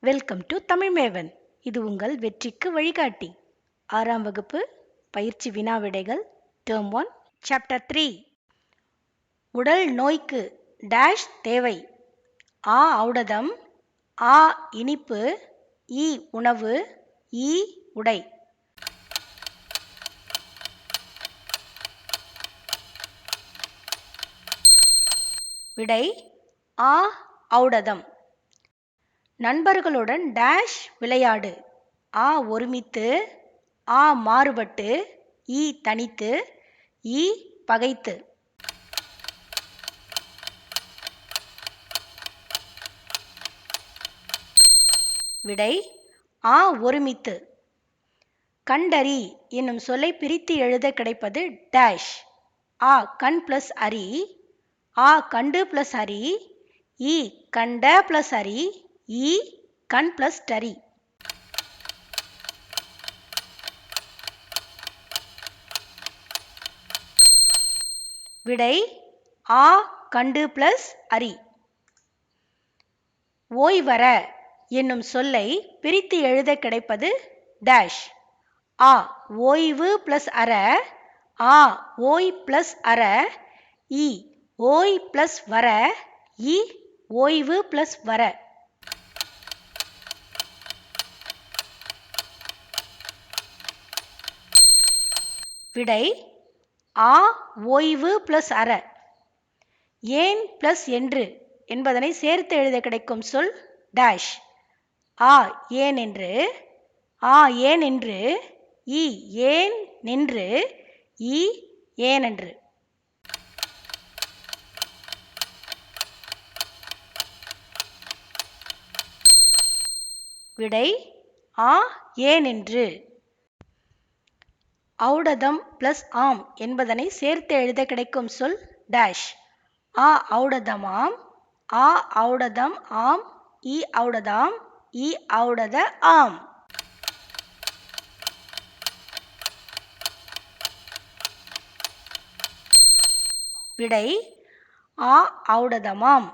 Welcome to தமிழ்மேவன். இது உங்கள் வெற்றிக்கு வழிகாட்டி. ஆறாம் வகுப்பு பயிற்சி வினா விடைகள் டேர்ம் ஒன் சாப்டர் த்ரீ. உடல் நோய்க்கு டேஷ் தேவை. ஆ ஔடதம். ஆ இனிப்பு. இ உணவு. இ உடை. விடை ஆ ஔடதம். நண்பர்களுடன் டேஷ் விளையாடு. ஆ ஒருமித்து ஆ மாறுபட்டு ஈ தனித்து ஈ பகைத்து. விடை ஆ ஒருமித்து. கண்டறி என்னும் சொல்லை பிரித்து எழுத கிடைப்பது டேஷ். ஆ கண் பிளஸ் அரி ஆ கண்டு பிளஸ் அரி இ கண்ட பிளஸ் அரி இ கண் பிளஸ் டரி விடை ஆ கண்டு பிளஸ் அரி. ஓய்வர என்னும் சொல்லை பிரித்து எழுத கிடைப்பது டேஷ் ஆ ஓய்வு பிளஸ் அற. ஆ ஓய் பிளஸ் அற. இ ஓய் பிளஸ் வர. இ ஓய்வு பிளஸ் வர. விடை ஆ ஓய்வு பிளஸ் அற. ஏன் பிளஸ் என்று என்பதனை சேர்த்து எழுத கிடைக்கும் சொல் டேஷ் ஆ ஏன் என்று. ஆ ஏன் என்று. இ ஏன் நின்று. இ ஏனென்று விடை ஆ ஏனென்று ஔடதம் பிளஸ் ஆம் என்பதனை சேர்த்து எழுத கிடைக்கும் சொல் டேஷ் ஆ ஔடதமாம் ஆ ஔடதம் ஆம் இ ஔடதாம் இ ஔடத ஆம். விடை ஆ ஔடதமாம்.